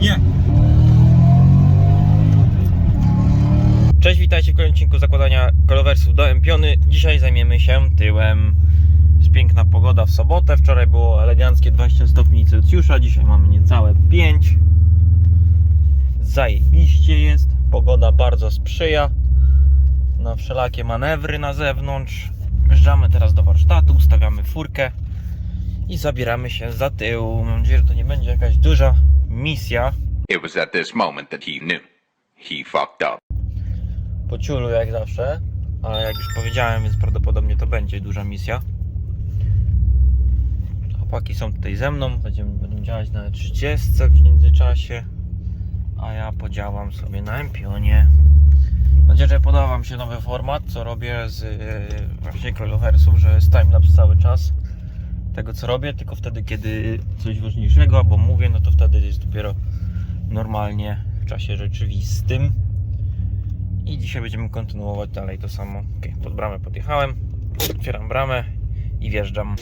Nie! Cześć, witajcie w kolejnym odcinku zakładania kolowersów do Empiony. Dzisiaj zajmiemy się tyłem. Jest piękna pogoda w sobotę. Wczoraj było eleganckie 20 stopni Celsjusza. Dzisiaj mamy niecałe 5. Zajebiście jest. Pogoda bardzo sprzyja na wszelakie manewry na zewnątrz. Wjeżdżamy teraz do warsztatu, ustawiamy furkę i zabieramy się za tył. Mam nadzieję, że to nie będzie jakaś duża misja. It was at this moment that he knew. He fucked up. po ciulu jak zawsze, ale jak już powiedziałem, więc prawdopodobnie to będzie duża misja. Chłopaki są tutaj ze mną, będziemy, będą działać na 30 w międzyczasie, a ja podziałam sobie na Empionie. Mam nadzieję, że podoba Wam się nowy format, co robię z yy, właśnie coiloversów, że jest timelapse cały czas tego co robię, tylko wtedy kiedy coś ważniejszego albo mówię, no to wtedy normalnie w czasie rzeczywistym. I dzisiaj będziemy kontynuować dalej to samo. Ok, pod bramę podjechałem, otwieram bramę i wjeżdżam.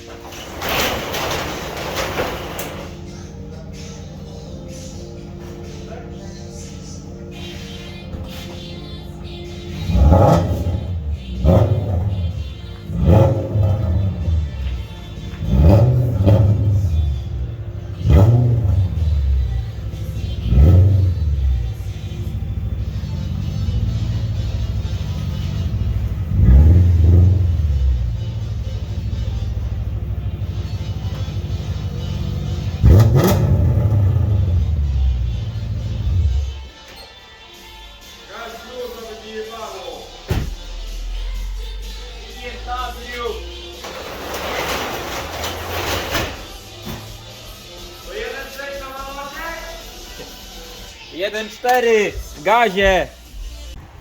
Jeden cztery w gazie!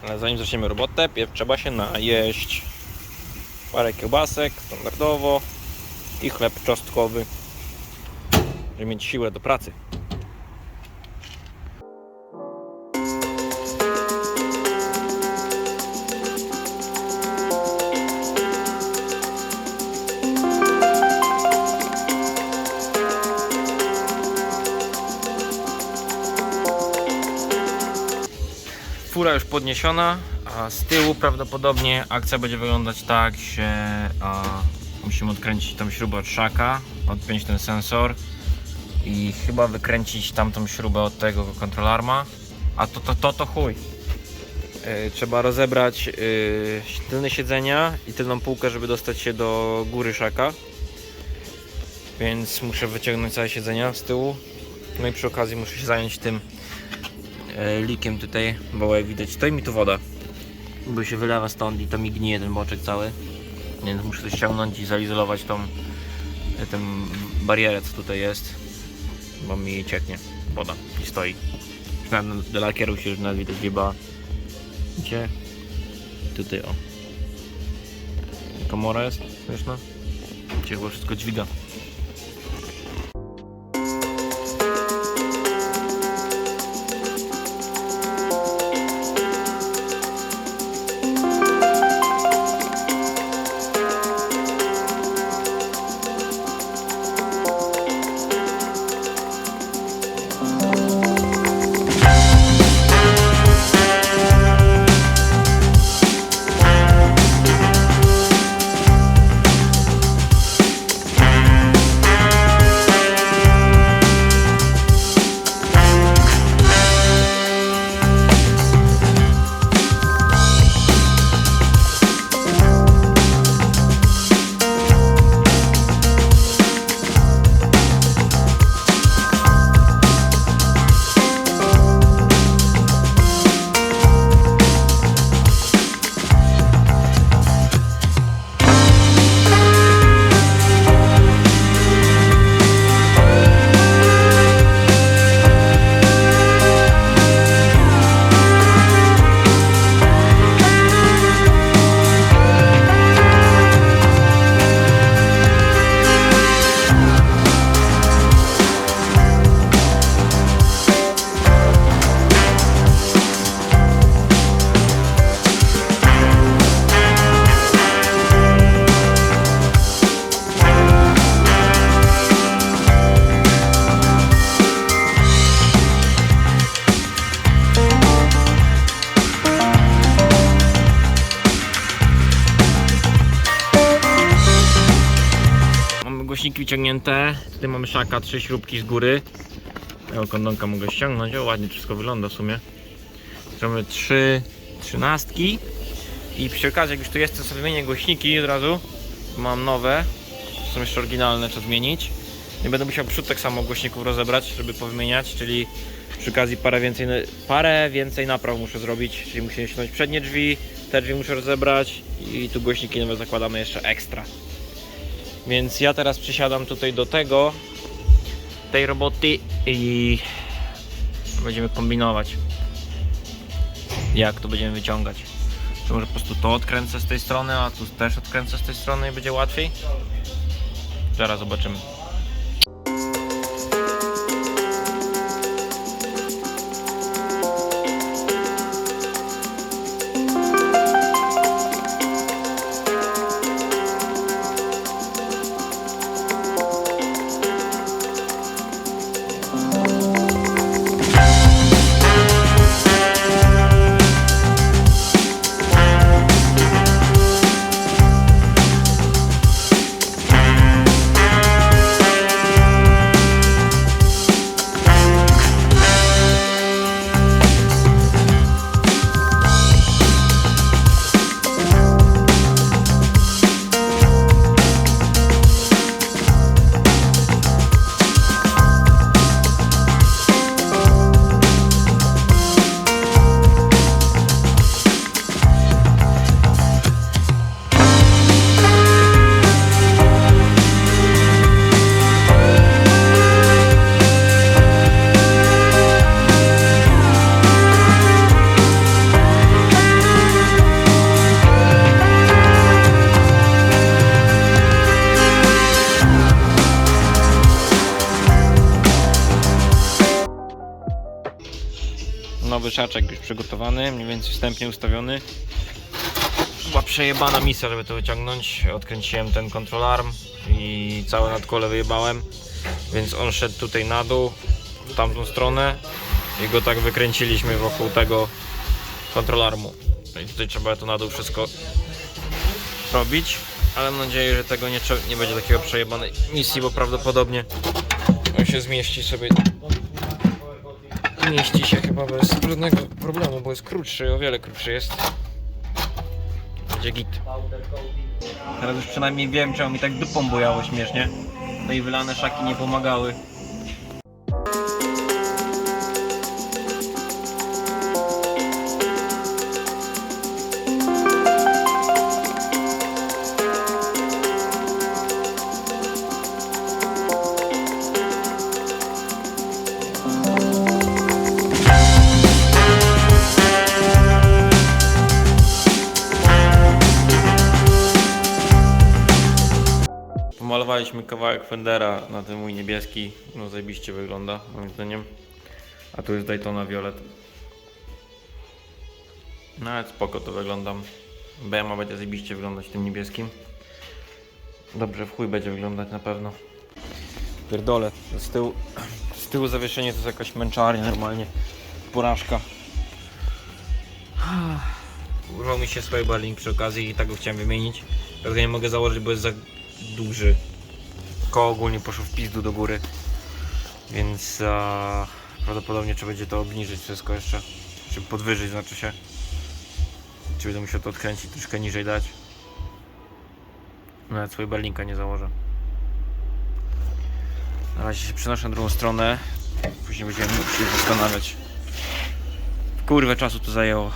Ale zanim zaczniemy robotę, trzeba się najeść. Parę kiełbasek, standardowo i chleb czosnkowy, żeby mieć siłę do pracy. Fura już podniesiona, a z tyłu prawdopodobnie akcja będzie wyglądać tak, że musimy odkręcić tą śrubę od szaka, odpiąć ten sensor i chyba wykręcić tamtą śrubę od tego kontrolarma, a to to to, to chuj. Yy, trzeba rozebrać yy, tylne siedzenia i tylną półkę, żeby dostać się do góry szaka. Więc muszę wyciągnąć całe siedzenia z tyłu. No i przy okazji muszę się zająć tym e, likiem tutaj, bo jak widać stoi mi tu woda. Bo się wylewa stąd i to mi gnije ten boczek cały. Więc muszę to ściągnąć i zaizolować tą e, tę barierę co tutaj jest bo mi cieknie woda i stoi. Do lakieru się już nawet widać wieba gdzie tutaj o. Komora jest śmieszna gdzie chyba wszystko dźwiga głośniki wyciągnięte. Tutaj mamy szaka, trzy śrubki z góry. Ja kondonka mogę ściągnąć, o ładnie wszystko wygląda w sumie. Mamy trzy trzynastki. I przy okazji, jak już tu jest, to sobie wymienię głośniki od razu. Mam nowe, są jeszcze oryginalne, trzeba zmienić. Nie będę musiał przód tak samo głośników rozebrać, żeby powymieniać, czyli przy okazji parę więcej, parę więcej napraw muszę zrobić, czyli muszę ściągnąć przednie drzwi, te drzwi muszę rozebrać i tu głośniki nowe zakładamy jeszcze ekstra. Więc ja teraz przysiadam tutaj do tego, tej roboty i będziemy kombinować jak to będziemy wyciągać. Czy może po prostu to odkręcę z tej strony, a tu też odkręcę z tej strony i będzie łatwiej? Zaraz zobaczymy. Nowy szaczek już przygotowany, mniej więcej wstępnie ustawiony. Była przejebana misja, żeby to wyciągnąć. Odkręciłem ten kontrolarm i całe nadkole wyjebałem. Więc on szedł tutaj na dół, w tamtą stronę i go tak wykręciliśmy wokół tego kontrolarmu. No i tutaj trzeba to na dół wszystko robić. Ale mam nadzieję, że tego nie, nie będzie takiego przejebanej misji, bo prawdopodobnie on się zmieści sobie mieści się chyba bez żadnego problemu, bo jest krótszy, o wiele krótszy jest. Będzie git. Teraz już przynajmniej wiem, czemu mi tak dupą bojało śmiesznie. No i wylane szaki nie pomagały. Kawałek Fendera na ten mój niebieski. No zajebiście wygląda moim zdaniem. A tu jest Daytona Violet. Nawet spoko to wygląda. BMA będzie zajebiście wyglądać tym niebieskim. Dobrze w chuj będzie wyglądać na pewno. Pierdolę. Z tyłu, z tyłu zawieszenie to jest jakaś męczarnia normalnie. Porażka. Urwał mi się swaybarling przy okazji i tak go chciałem wymienić. Teraz go nie mogę założyć, bo jest za duży. Koło ogólnie poszło w pizdu do góry. Więc a, prawdopodobnie trzeba będzie to obniżyć wszystko jeszcze. Czy podwyżyć znaczy się. Czy będę musiał to odkręcić troszkę niżej dać. Nawet swojej berlinka nie założę. Na razie się przenoszę na drugą stronę. Później będziemy musieli zastanawiać. Kurwę czasu to zajęło.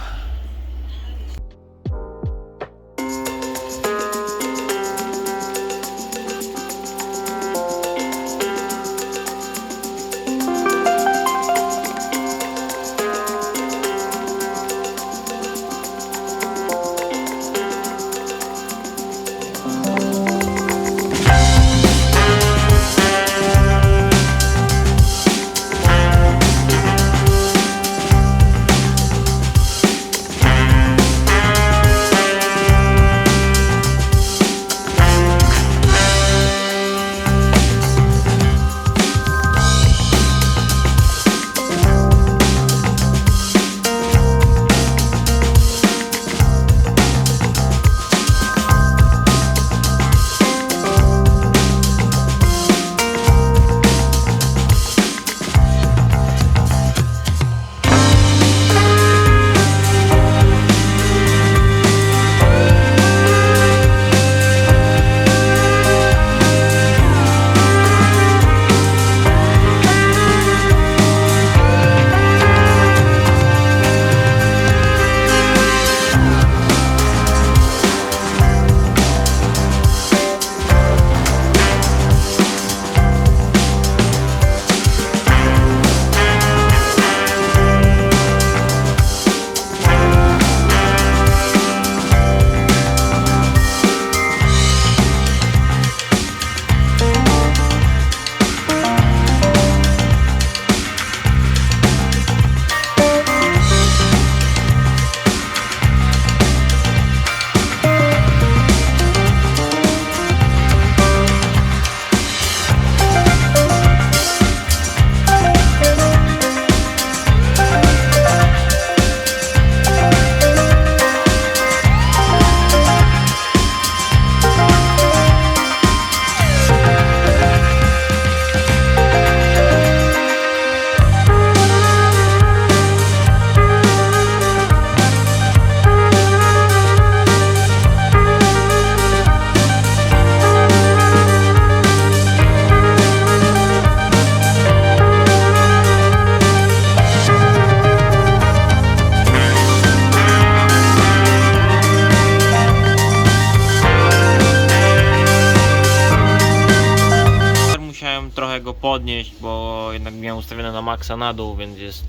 Maksa na dół, więc jest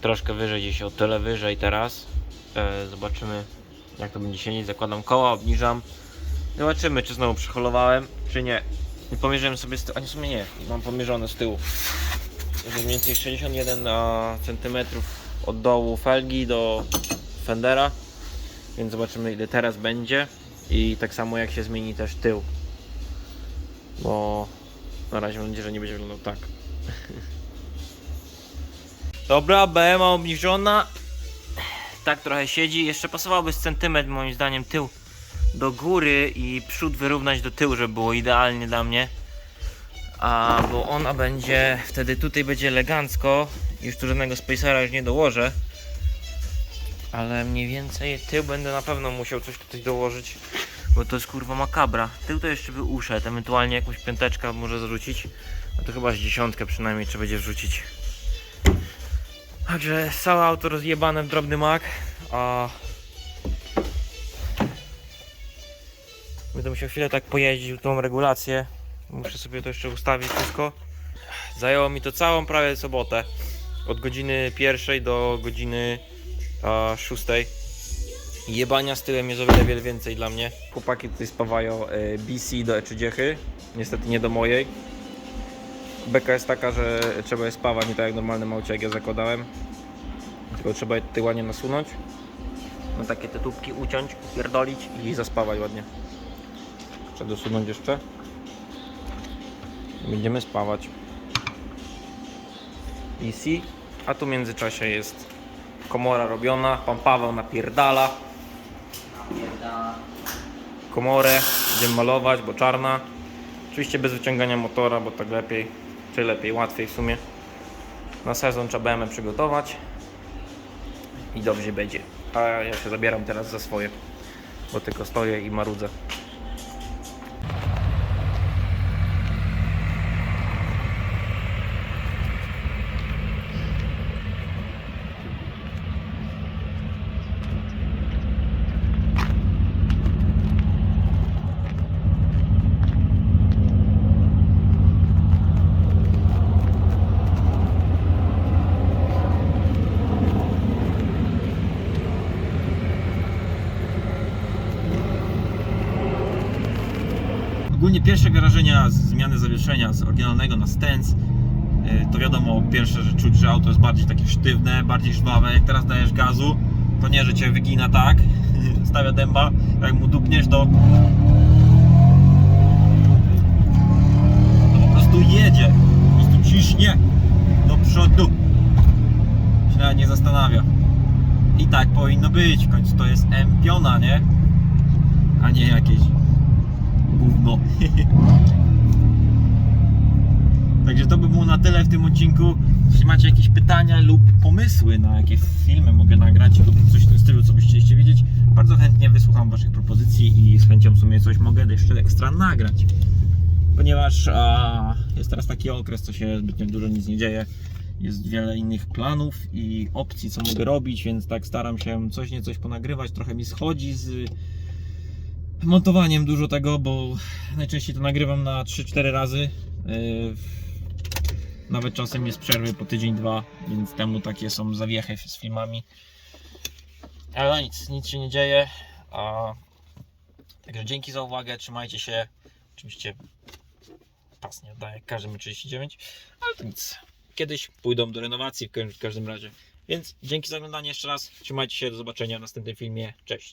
troszkę wyżej, gdzieś o tyle wyżej teraz. E, zobaczymy jak to będzie siedzieć. Zakładam koła, obniżam. Zobaczymy, czy znowu przyholowałem, czy nie. I pomierzyłem sobie z tyłu, a nie w sumie nie, mam pomierzone z tyłu. Jest mniej więcej 61 cm od dołu felgi do fendera, więc zobaczymy ile teraz będzie i tak samo jak się zmieni też tył. Bo na razie mam nadzieję, że nie będzie wyglądał tak. Dobra, BM obniżona. Tak trochę siedzi. Jeszcze pasowałoby z centymetr moim zdaniem tył do góry i przód wyrównać do tyłu, żeby było idealnie dla mnie. A bo ona będzie wtedy tutaj będzie elegancko. Już tu żadnego spacera już nie dołożę. Ale mniej więcej tył będę na pewno musiał coś tutaj dołożyć. Bo to jest kurwa makabra. Tył to jeszcze by uszedł, ewentualnie jakąś piąteczkę może zarzucić. No to chyba z dziesiątkę przynajmniej trzeba będzie wrzucić. Także całe auto rozjebane w drobny mak. A Będę musiał chwilę tak pojeździć tą regulację. Muszę sobie to jeszcze ustawić wszystko. Zajęło mi to całą prawie sobotę. Od godziny pierwszej do godziny a, szóstej. Jebania z tyłem jest o wiele, wiele więcej dla mnie. Chłopaki tutaj spawają e, BC do E30. Niestety nie do mojej. Beka jest taka, że trzeba je spawać nie tak jak w normalnym jak ja zakładałem. Tylko trzeba je tutaj ładnie nasunąć. No takie te tubki uciąć, upierdolić i zaspawać ładnie. Trzeba dosunąć jeszcze. Będziemy spawać. PC. A tu w międzyczasie jest komora robiona. Pan Paweł napierdala. Komorę będziemy malować, bo czarna. Oczywiście bez wyciągania motora, bo tak lepiej, czy lepiej, łatwiej w sumie. Na sezon trzeba BMW przygotować i dobrze będzie. A ja się zabieram teraz za swoje, bo tylko stoję i marudzę. Ogólnie pierwsze wrażenia z zmiany zawieszenia z oryginalnego na stance yy, to wiadomo, pierwsze, że czuć, że auto jest bardziej takie sztywne, bardziej żwawe. Jak teraz dajesz gazu, to nie, że cię wygina tak, stawia dęba, jak mu dupniesz, to to po prostu jedzie, po prostu ciśnie do przodu. Się nawet nie zastanawia. I tak powinno być, w końcu to jest M-piona, nie? A nie jakieś gówno. Także to by było na tyle w tym odcinku. Jeśli macie jakieś pytania lub pomysły na jakie filmy mogę nagrać lub coś w tym stylu, co byście chcieli wiedzieć, bardzo chętnie wysłucham Waszych propozycji i z chęcią w sumie coś mogę jeszcze ekstra nagrać. Ponieważ a, jest teraz taki okres, co się zbytnio dużo nic nie dzieje. Jest wiele innych planów i opcji, co mogę robić, więc tak staram się coś nie coś ponagrywać. Trochę mi schodzi z montowaniem dużo tego, bo najczęściej to nagrywam na 3-4 razy. Yy, Nawet czasem jest przerwy po tydzień, dwa, więc temu takie są zawiechy z filmami. Ale no nic, nic się nie dzieje. A... Także dzięki za uwagę, trzymajcie się. Oczywiście pas nie oddaję, każdy ma 39, ale to nic. Kiedyś pójdą do renowacji w każdym razie. Więc dzięki za oglądanie jeszcze raz. Trzymajcie się, do zobaczenia w następnym filmie. Cześć.